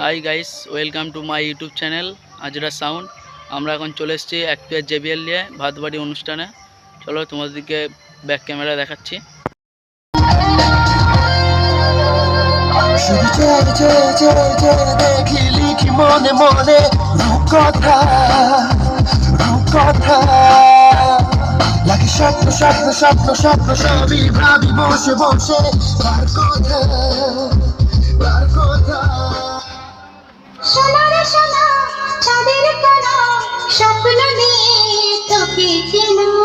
Hi guys welcome to my YouTube channel Ezra sound আমরা এখন চলে এসেছি এক পেয়ার জেবিএল নিয়ে ভাতবাড়ি অনুষ্ঠানে। চলো তোমাদেরকে ব্যাক ক্যামেরা দেখাচ্ছি। মনে মনে রূপকথা লাগে স্বপ্ন স্বপ্ন স্বপ্ন স্বপ্ন সবই ভাবি বসে বসে তার কথা? তার কথা? সোনার সোনা, চাঁদের কোনা স্বপ্ন নিয়ে তোকে চেনা